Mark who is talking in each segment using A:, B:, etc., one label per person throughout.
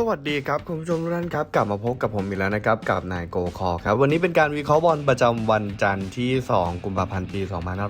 A: สวัสดีครับคุณผู้ชมทุกท่านครับกลับมาพบกับผมอีกแล้วนะครับกับนายโกคอครับวันนี้เป็นการวิเคราะห์บอลประจำวันจันทร์ที่ 2 กุมภาพันธ์ปี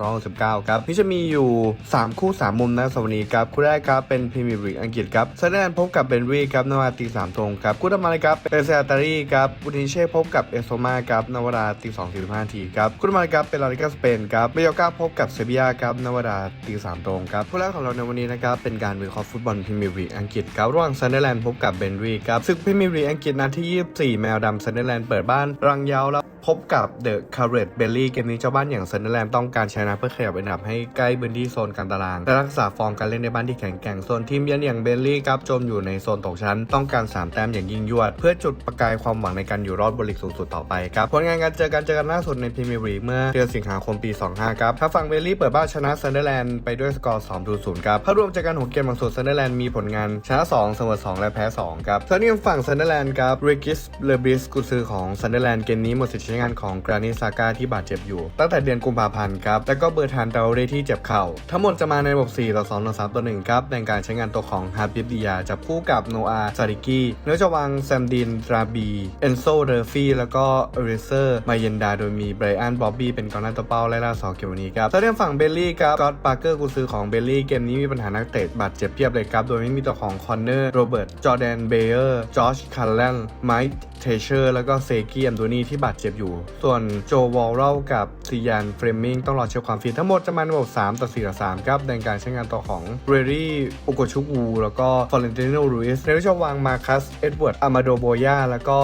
A: 2569ครับนี่จะมีอยู่ 3 คู่ 3 มุมนะสวัสดีครับคู่แรกครับเป็นพรีเมียร์ลีกอังกฤษครับเซเดนพบกับเบนรีครับนวราตีสามตรงครับคู่ต่อมาเลยครับเป็นเซอาตารีครับอุดิเช่พบกับเอสโซมาครับนวราตีสองสี่สิบห้าทีครับคู่ต่อมาเลยครับเป็นลาลิกาสเปนครับเบโยกาพบกับเซบียาครับนวราตีสามตรงครับคู่แรกของเราในวันนี้นะครับเป็นการวิเคราะห์ฟุตบอลพรีเมียร์ลีกอังกฤษครับระหว่างซันแลนด์พบกับเบนนรีครับ ซึ่งพรีเมียร์ลีกอังกฤษนัดที่ 24 แมวดำซันเดอร์แลนด์เปิดบ้านรังยาวแล้ว พบกับเดอะคาร์เรตเบลลี่เกมนี้เจ้าบ้านอย่างเซนเดอร์แลนด์ต้องการชนะเพื่อขยับอันดับให้ใกล้พื้นที่โซนกางตารางและรักษาฟอร์มการเล่นในบ้านที่แข็งแกร่งส่วนทีมเยือนอย่างเบลลี่ครับจมอยู่ในโซนตกชั้น ต้องการ 3 แต้มอย่างยิ่งยวด เพื่อจุดประกายความหวังในการอยู่รอดบนลีกสูงสุดต่อไปครับผลงานการเจอกันเจอกันล่าสุดในพรีเมียร์ลีกเมื่อเดือนสิงหาคมปี 25 ครับทาฝั่งเบลลี่เปิดบ้านชนะเซนเดอร์แลนด์ไปด้วยสกอร์2 0ครับภาพรวมจากการหกเกมหลังสุดซันเดอร์แลนด์มีผลงานชนะ2เสมอ2และแพ้2ครับส่วนที่ฝั่งซันเดอร์แลนด์ครับเรกิสเลบิสกุซือของซันเดอร์แลนด์เกมนี้หมดสิทธิช้งานของกรานิซาก้าที่บาดเจ็บอยู่ ตั้งแต่เดือนกุมภาพันธ์ครับแล้วก็เบอร์ทานเตาเรที่เจ็บเข่า ทั้งหมดจะมาในระบบ4ต่อ2ต่อ3ต่อ1ครับในการใช้งานตัวของฮาร์บิบดิยาจับคู่กับโนอาซาริกี้เนื้อจะวางแซมดินราบีเอนโซเดอร์ฟี่แล้วก็เอริเซอร์มาเยนดาโดยมีไบรอันบ๊อบบี้เป็นกองหน้าตัวเป้าและล่าสองเกมวันนี้ครับส่วนฝั่งเบลลี่ครับก็อตปาร์เกอร์กุซือของเบลลี่เกมนี้มีปัญหานักเตะบาดเจ็บเพียบเลยครับ โดยไม่มีตัวของคอนเนอร์โรเบิร์ตจอแดนเบเยอร์จอชคาร์แลนไมค์เทเชอร์แล้วก็เซกี้อัมโดนีที่บาดเจ็บอยู่ ส่วนโจวอลเลกับซียานเฟรมมิงต้องรอเช็คความฟิตทั้งหมดจะมาในระบบ3ต่อ4ต่อ3ครับในการใช้งานต่อของเรรี่โอโกชุกูแล้วก็ฟอเรนติโนรูอิสในวิชวางมาคัสเอ็ดเวิร์ดอามาโดโบยาแล้วก็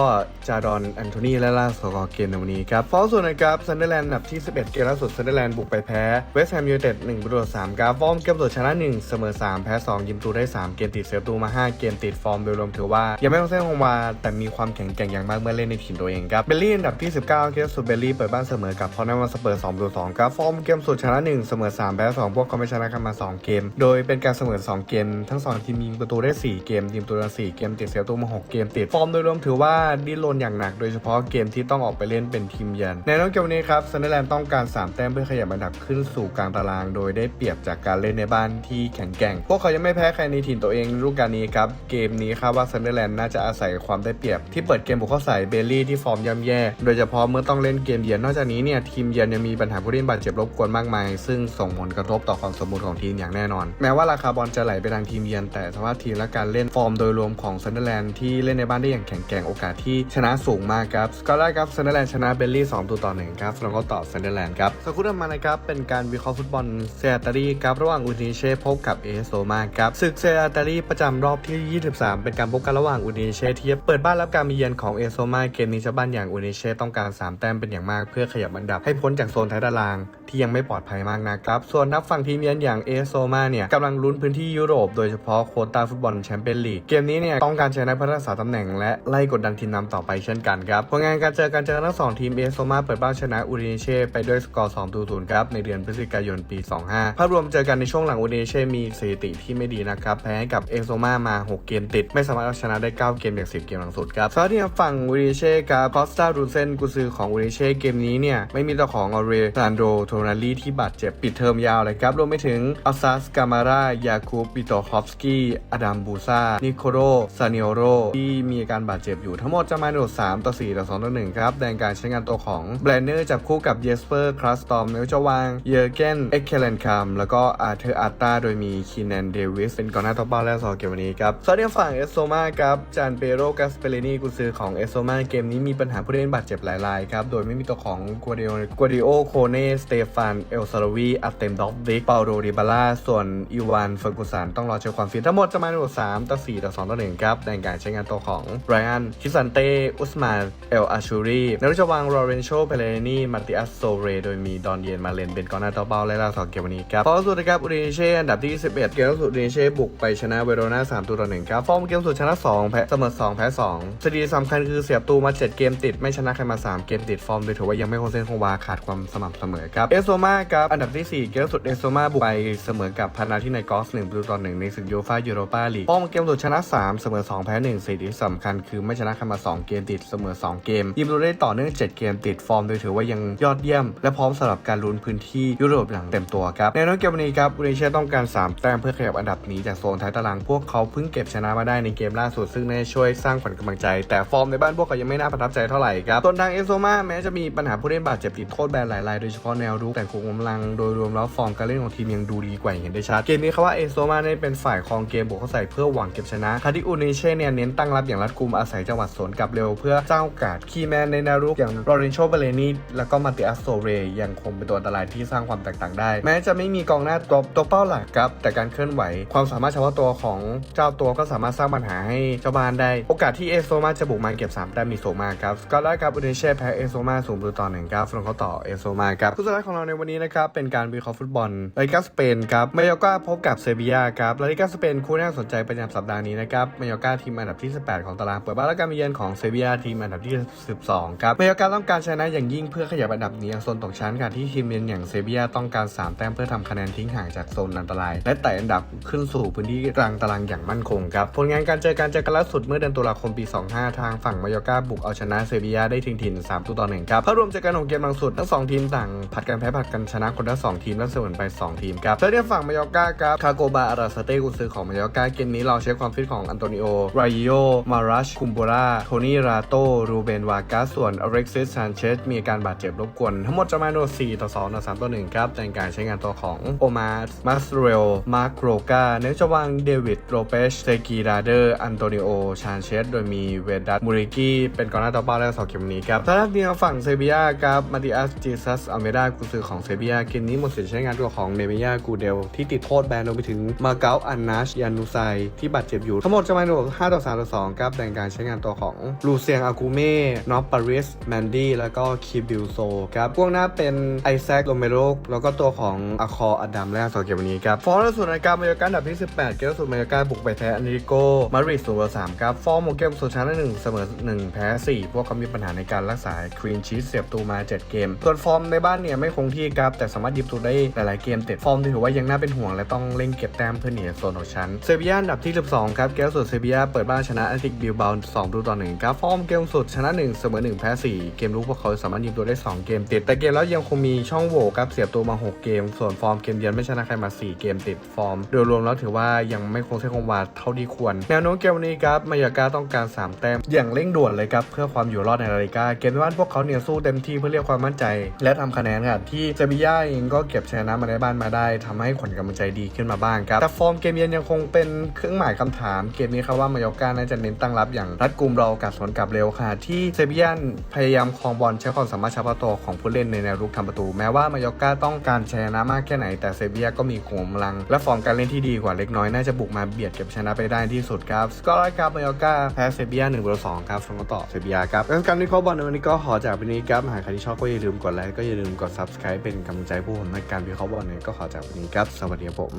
A: จาดอนแอนโทนีและล่าสุดของเกมในวันนี้ครับฟอลส่วนนะครับซันเดอร์แลนด์อันดับที่ 11 เกมล่าสุดซันเดอร์แลนด์บุกไปแพ้เวสต์แฮมยูไนเต็ด1ประตูต่อ3ครับฟอร์มเกมสุดชนะ 1 เสมอ 3 แพ้ 2 ยิมตูได้ 3 เกมติดเซฟตูมา 5 เกมติดฟอร์มโดยรวมถือว่ายังไม่ต้องเส้นคงวาแต่มีความแข็งแกร่งอย่างมากเมื่อเล่นในทีมตัวเองครับเบลลี่อันดับที่9เกมสุดเบลลี่เปิดบ้านเสมอกับพอนัมสเปอร์2ประตู2ครับฟอร์มเกมสุดชนะ 1 เสมอ3แพ้2พวกเขาไม่ชนะกันมา 2 เกม โดยเป็นการเสมอ 2 เกม ทั้ง 2 ทีมยิงประตูได้ 4 เกม ทีมตัวละ4เกมติดเซฟตูมา 6 เกมติด ฟอร์มโดยรวมถือว่าดิ้นรนอย่างหนัก โดยเฉพาะเกมที่ต้องออกไปเล่นเป็นทีมเยือนในน้องเกมนี้ครับซันเดอร์แลนด์ต้องการ 3 แต้มเพื่อขยับอันดับขึ้นสู่กลางตาราง โดยได้เปรียบจากการเล่นในบ้านที่แข็งแกร่ง พวกเขายังไม่แพ้ใครในถิ่นตัวเองในฤดูกาลนี้ครับเกมนี้คาดว่าซันเดอร์แลนด์น่าจะอาศัยความได้เปรียบที่เปิดเกมบุกเข้าใส่เบลลี่ที่ฟอร์มย่ำแย่โดยเฉพาะเมื่อต้องเล่นเกมเยือนนอกจากนี้เนี่ยทีมเยือนยังมีปัญหาผู้เล่นบาดเจ็บรบกวนมากมาย ซึ่งส่งผลกระทบต่อความสมบูรณ์ของทีมอย่างแน่นอน แม้ว่าราคาบอลจะไหลไปทางทีมเยือนแต่สภาพทีมและการเล่นฟอร์มโดยรวมของซันเดอร์แลนด์ที่เล่นในบ้านได้อย่างแข็งแกร่งโอกาสที่ชนะสูงมากครับสกอร์แรกครับซันเดอร์แลนด์ชนะเบลลี่2ตัวต่อ1ครับแล้วก็ต่อซันเดอร์แลนด์ครับสักครู่ต่อมานะครับเป็นการวิเคราะห์ฟุตบอลเซอาตารีครับระหว่างอุดิเช่พบกับเอสโซมาครับศึกเซอาตารีประจำรอบที่ 23 เป็นการพบกันระหว่างอุดิเช่ที่เปิดบ้านรับการมาเยือนของเอสโซมาเกมนี้ชาวบ้านอย่างอุดิเช่ต้องการ3 แต้มเป็นอย่างมากเพื่อขยับอันดับให้พ้นจากโซนท้ายตารางที่ยังไม่ปลอดภัยมากนะครับ ส่วนนักฝั่งทีมเยือนอย่างเอสโซมาเนี่ยกำลังลุ้นพื้นที่ยุโรปโดยเฉพาะโคต้าฟุตบอลแชมเปี้ยนลีก เกมนี้เนี่ยต้องการชนะเพื่อรักษาตำแหน่งและไล่กดดันทีมนำต่อไปเช่นกันครับผลงานการเจอกันเจอทั้งสองทีมเอสโซมาเปิดบ้านชนะอูดิเนเช่ไปด้วยสกอร์2ต่อ0ครับในเดือนพฤศจิกายนปี 25ภาพรวมเจอกันในช่วงหลังอูดิเนเช่มีสถิติที่ไม่ดีนะครับแพ้ให้กับเอสโซมามา 6 เกมติด ไม่สามารถเอาชนะได้ 9 เกมจาก 10 เกมหลังสุดครับส่วนที่ฝั่งอูดิเช่กับคอสตารูเซนกุซือของอูดิเช่เกมนี้เนี่ยไม่มีตัวของอเรซานโดโทนาลีที่บาดเจ็บปิดเทอมยาวเลยครับ รวมไปถึงอัลซาสกามารายาคูปิโตคอฟสกี้อดัมบูซานิโคโรซานิโอโรที่มีอาการบาดเจ็บอยู่ทั้งหมดจะมาในโดด3ต่อ 4 ต่อ 2 ต่อ 1 ครับในการใช้งานตัวของแบรนเนอร์จับคู่กับเยสเปอร์คลาสตอมในจะวางเยอร์เกนเอ็กเคเลนคัมแล้วก็อาร์เธอร์อาร์ตาโดยมีคีแนนเดวิสเป็นกองหน้าตัวเป้าและสอเกมวันนี้ครับส่วนในฝั่งเอสโซมาครับจานเปโรกัสเปเรนีกุซือของเอสโซมาเกมนี้มีปัญหาผู้เล่นบาดเจ็บหลายรายครับโดยไม่มีตัวของกัวเดียกัวดิโอโคเนสเตฟานเอลซาลวีอัตเตมด็อฟดิกเปาโดริบาล่าส่วนอีวานเฟอร์กูสันต้องรอเช็คความฟิตทั้งหมดจะมาในบท3ต่อ4ต่อ2ต่อ1ครับ ในการใช้งานตัวของไรอันคิสันเต้อุสมาน เอลอาชูรีนรุชวางลอเรนโชเปเลนีมาติอัสโซเร โดยมีดอนเยนมาเลนเป็นกองหน้าตัวเป้าและลาสองเกมวันนี้ครับฟอร์มสุดนะครับอุดิเช่อันดับที่ 11 เกมล่าสุดอุดิเช่บุกไปชนะเวโรนา3ตัวต่อ1ครับฟอร์มเกมสุดชนะ2แพ้เสมอ2แพ้2สถิติสำคัญคือเสียบตูมา 7 เกมติดไม่ชนะใครมา 3 เกมติดฟอร์มโดยถือว่ายังไม่คงเส้นคงวาขาดความสม่ำเสมอครับอเอสโซมาครับอันดับที่ 4 เกมสุดเอสโซมาบุกไปเสมอกับพานาที่ในกอส1ประตูต่อ1ในศึกยูฟ่ายูโรปาลีกป้องเกมสุดชนะ 3 เสมอ 2 แพ้1สิ่งที่สำคัญคือไม่ชนะใครมา 2 เกมติดเสมอ 2 เกมยิงประตูได้ต่อเนื่อง 7 เกมติดฟอร์มโดยถือว่ายังยอดเยี่ยม และพร้อมสำหรับการลุ้นพื้นที่ยุโรปอย่างเต็มตัวครับในน้องเกมวันนี้ครับอุเรเชียต้องการ 3 แต้มเพื่อขยับอันดับหนี้จากโซนท้ายตารางพวกเขาเพิ่งเก็บชนะมาได้ในเกมล่าสุดซึ่งน่าจะช่วยสร้างขวัญกำลังใจ แต่ฟอร์มในบ้านพวกเขายังไม่น่าประทับใจเท่าไหร่ครับส่วนทางเอสโซมาแม้จะมีปัญหาผู้เล่นบาดเจ็บติดโทษแบนหลายรายโดยเฉพาะแนวรกแต่คงกำลังโดยรวมแล้วฟอร์มการเล่นของทีมยังดูดีกว่าอย่างเห็นได้ชัด เกมนี้เขาว่าเอสโซมาได้เป็นฝ่ายครองเกมบุกเข้าใส่เพื่อหวังเก็บชนะคาที่อุนิเช่เนี่ยเน้นตั้งรับอย่างรัดกุมอาศัยจังหวะสวนกลับเร็วเพื่อสร้ากาสคีแมนในนวรุกอย่างโรเรนโชเบเลนีแล้วก็มาติอัสโซเรยังคงเป็นตัวอันตรายที่สร้างความแตกต่างได้ แม้จะไม่มีกองหน้าตัวตัวเป้าหลักครับ แต่การเคลื่อนไหว ความสามารถเฉพาะตัวของเจ้าตัวก็สามารถสร้างปัญหาให้เจ้าบ้านได้ โอกาสที่เอสโซมาจะบุกมาเก็บ3แต้มมีสูงมากครับกอตแลนด์ครับอุนิเช่แพ้เอสโซมาสูงประตูต่อหนึ่งครับส่วนเขาต่อเอสโซมาครับผู้สไลด์ของเราในวันนี้นะครับเป็นการวิเคราะห์ฟุตบอลลาลิกาสเปนครับมายอกาพบกับเซบียาครับลาลิกาสเปนคู่น่าสนใจประจำสัปดาห์นี้นะครับมายอกาทีมอันดับที่ 18 ของตารางเปิดบ้านและการเยือนของเซบียาทีมอันดับที่ 12 ครับมายอกาต้องการชนะอย่างยิ่งเพื่อขยับอันดับนี้จากโซนตกชั้นค่ะที่ทีมเยือนอย่างเซบียาต้องการ 3 แต้มเพื่อทำคะแนนทิ้งห่างจากโซนอันตราย และไต่อันดับขึ้นสู่พื้นที่กลางตารางอย่างมั่นคงครับผลงานการเจอการเจอกันล่าสุดเมื่อเดือนตุลาคมปี 25 ทางฝั่งมายอกาบุกเอาชนะเซบียาได้ถึงถิ่น3ตัวต่อ1ครับภารวมจากการของเกมบางสุดทั้งสองทีมต่างผัดกันแพ้ผัดกันชนะคนละ2ทีมและเสมอไป 2 ทีมครับเซอร์เดียนฝั่งมายอกาครับคาโกบาอาราสเต้กุนซือของมายอกาเกมนี้เราใช้คความฟิตของอันโตนิโอไรโยมารัชคุมโบราโทนี่ราโตรูเบนวากาส่วนอเร็กซิสซานเชสมีอาการบาดเจ็บรบกวน ทั้งหมดจะมาโน4ต่อ2ต่อ3ต่อ1ครับในการใช้งานตัวของโอมาสมาสเรลมาร์คโรกาเนจวางเดวิดโรเปชเซกีราเดอร์อันโตนิโอชานเชสโดยมีเวดัตมูริกี้เป็นกองหน้าตัวเป้าและสองเกมนี้ครับทางด้านทีมฝั่งเซบียาครับมาติอัสจีซัสอเมดากุนซือของเซบียาเกมนี้หมดสิทธิ์ใช้งานตัวของเนเมยากูเดลที่ติดโทษแบนรวมไปถึงมาเก๊าอันนาชยานุไซที่บาดเจ็บอยู่ ทั้งหมดจะมาโดน5ต่อ3ต่อ2ครับในการใช้งานตัวของลูเซียงอากูเม่นอปปาริสแมนดี้แล้วก็คิบิลโซครับพวกหน้าเป็นไอแซคโรเมโรแล้วก็ตัวของอาคออดัมและสองเกมวันนี้ครับฟอร์มล่าสุดในการมายาการอันดับที่ 18 เกมล่าสุดมายาการบุกไปแพ้อันริโกมาริดสูงกว่า3ครับฟอร์มของเกมสุดชนะหนึ่งเสมอ1แพ้4พวกเขามีปัญหาในการรักษาครีนชีสเสียบตูมา 7 เกมส่วนฟอร์มในบ้านเนี่ยไม่คงที่ครับ แต่สามารถหยิบตูได้หลาย ๆ เกมติดฟอร์มถือว่ายังน่าเป็นห่วง และต้องเร่งเก็บแต้มเพื่อหนีโซนของชั้นเซบียาอันดับที่ 12 ครับเกมสุดเซบียาเปิดบ้านชนะแอตติกบิลบา2ประตูต่อ1ครับฟอร์มเกมสุดชนะ 1 เสมอ 1 แพ้ 4 เกมลุกพวกเขาสามารถยิงตัวได้ 2 เกมติด แต่เกมแล้วยังคงมีช่องโหว่ครับเสียบตัวมา 6 เกม ส่วนฟอร์มเกมเยือนไม่ชนะใครมา 4 เกมติดฟอร์ม โดยรวมแล้วถือว่ายังไม่คงเส้นคงวาเท่าที่ควร แนวโน้มเกมนี้ครับมายากาต้องการ 3 แต้มอย่างเร่งด่วนเลยครับเพื่อความอยู่รอดในลาลิกาเกมบ้านพวกเขาเนี่ยสู้เต็มที่เพื่อเรียกความมั่นใจ และทำคะแนนครับที่เซบีย่าเองก็เก็บชนะมาในบ้านมาได้ทำให้ขวัญกำลังใจดีขึ้นมาบ้างครับแต่ฟอร์มเกมเยือนยังคงเป็นเครื่องหมายคำถาม เกมนี้ครับว่ามายากาน่าจะเน้นตั้งรับอย่างรัดกุมเรากัดสวนกลับเร็วค่ะ ที่เซบีย่าพยายามครองบอลใช้ความสามารถเฉพาะตัวของผู้เล่นในแนวรุกทำประตู แม้ว่ามายากาต้องการชนะมากแค่ไหน แต่เซบีย่าก็มีกำลัง และฟอร์มการเล่นที่ดีกว่าเล็กน้อยน่าจะบุกมาเบียดเก็บชนะไปได้ที่สุดครับสกอร์ไลครับมายากาแพ้เซบีย่า1ต่อ2ครับส่งต่อเซบีย่าครับการวิเคราะห์บอลในวันนี้ก็ขอจากวันนี้ครับหากใครที่ชอบก็อย่าลืมกดไลค์ก็อย่าลืมกด subscribe เป็นกำลังใจผู้ผมในการวิเคราะห์บอลเนี่ยก็ขอจากวันนี้ครับ สวัสดีครับผม